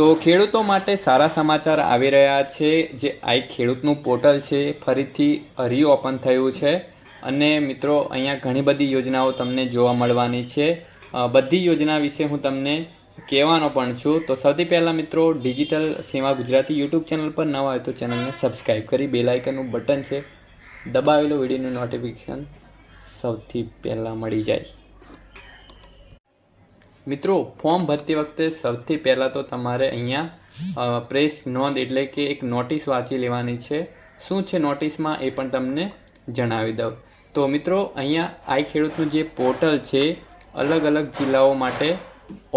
તો ખેડૂતો માટે સારા સમાચાર આવી રહ્યા છે જે આ એક ખેડૂતનું પોર્ટલ છે, ફરીથી રીઓપન થયું છે. અને મિત્રો, અહીંયા ઘણી બધી યોજનાઓ તમને જોવા મળવાની છે. બધી યોજના વિશે હું તમને કહેવાનો પણ છું. તો સૌથી પહેલાં મિત્રો, ડિજિટલ સેવા ગુજરાતી યુટ્યુબ ચેનલ પર નવા હોય તો ચેનલને સબસ્ક્રાઈબ કરી, બેલ બટન છે, દબાવેલો વિડીયોનું નોટિફિકેશન સૌથી પહેલાં મળી જાય. મિત્રો, ફોર્મ ભરતી વખતે સૌથી પહેલાં તો તમારે અહીંયા પ્રેસ નોંધ એટલે કે એક નોટિસ વાંચી લેવાની છે. શું છે નોટિસમાં એ પણ તમને જણાવી દઉં. તો મિત્રો, અહીંયા આઈ ખેડૂતનું જે પોર્ટલ છે, અલગ અલગ જિલ્લાઓ માટે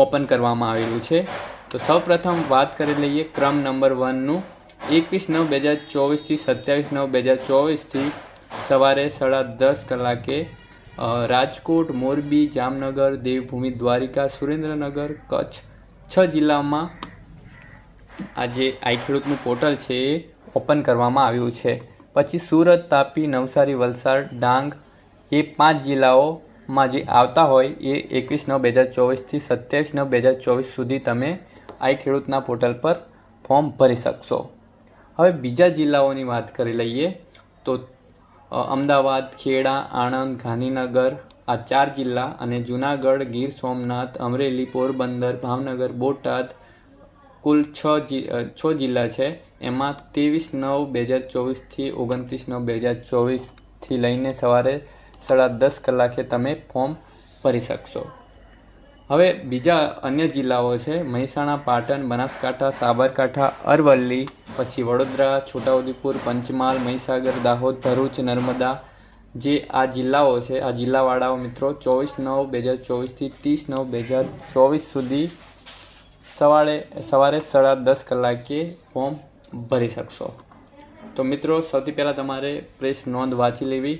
ઓપન કરવામાં આવેલું છે. તો સૌપ્રથમ વાત કરી લઈએ ક્રમ નંબર વનનું. એકવીસ નવ બે હજાર ચોવીસથી સત્યાવીસ નવ બે હજાર ચોવીસથી સવારે સાડા દસ કલાકે રાજકોટ, મોરબી, જામનગર, દેવભૂમિ, દ્વારિકા, સુરેન્દ્રનગર, કચ્છ છ જિલ્લામાં આ જે આઈ ખેડૂતનું પોર્ટલ છે એ ઓપન કરવામાં આવ્યું છે. પછી સુરત, તાપી, નવસારી, વલસાડ, ડાંગ એ પાંચ જિલ્લાઓમાં જે આવતા હોય એ એકવીસ નવ બે હજાર ચોવીસથી સત્યાવીસ નવ બે હજાર ચોવીસ સુધી તમે આઈ ખેડૂતના પોર્ટલ પર ફોર્મ ભરી શકશો. હવે બીજા જિલ્લાઓની વાત કરી લઈએ તો અમદાવાદ, ખેડા, આણંદ, ગાંધીનગર, આ ચાર જિલ્લા અને જુનાગઢ, ગીર સોમનાથ, અમરેલી, પોરબંદર, ભાવનગર, બોટાદ કુલ છ છ જિલ્લા છે. એમાં ત્રેવીસ નવ બે હજાર ચોવીસથી ઓગણત્રીસ નવ બે હજાર ચોવીસથી લઈને સવારે સાડા દસ કલાકે તમે ફોર્મ ભરી શકશો. હવે બીજા અન્ય જિલ્લાઓ છે. મહેસાણા, પાટણ, બનાસકાંઠા, સાબરકાંઠા, અરવલ્લી, પછી વડોદરા, છોટાઉદેપુર, પંચમહાલ, મહીસાગર, દાહોદ, ભરૂચ, નર્મદા જે આ જિલ્લાઓ છે, આ જિલ્લાવાળાઓ મિત્રો, ચોવીસ નવ બે હજાર ચોવીસથી ત્રીસ નવ બે હજાર ચોવીસ સુધી સવારે સવારે સાડા દસ કલાકે ફોર્મ ભરી શકશો. તો મિત્રો, સૌથી પહેલાં તમારે પ્રેસ નોંધ વાંચી લેવી.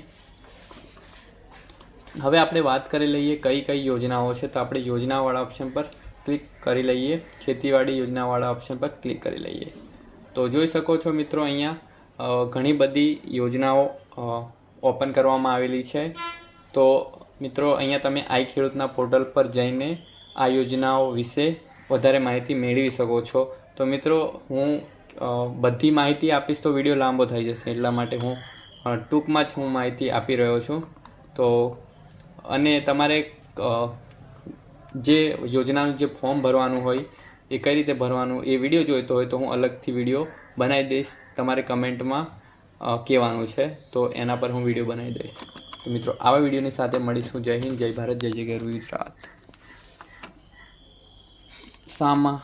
હવે આપણે વાત કરી લઈએ કઈ કઈ યોજનાઓ છે. તો આપણે યોજનાવાળા ઓપ્શન પર ક્લિક કરી લઈએ. ખેતીવાડી યોજનાવાળા ઓપ્શન પર ક્લિક કરી લઈએ. તો જોઈ શકો છો મિત્રો અહીંયા ઘણી બધી યોજનાઓ ઓપન કરવામાં આવેલી છે. તો મિત્રો અહીંયા તમે આઈ ખેડૂતના પોર્ટલ પર જઈને આ યોજનાઓ વિશે વધારે માહિતી મેળવી શકો છો. તો મિત્રો હું બધી માહિતી આપીશ તો વીડિયો લાંબો થઈ જશે. એટલા માટે હું ટૂંકમાં જ હું માહિતી આપી રહ્યો છું. તો અને તમારે જે યોજનાનું જે ફોર્મ ભરવાનું હોય, એ કઈ રીતે ભરવાનું, એ વીડિયો જોઈતો હોય તો હું અલગથી વીડિયો બનાવી દઈશ. તમારે કમેન્ટમાં કહેવાનું છે. તો એના પર હું વીડિયો બનાવી દઈશ. તો મિત્રો, આવા વિડીયોની સાથે મળીશું. જય હિન્દ, જય ભારત, જય જય ગરવી ગુજરાત સામા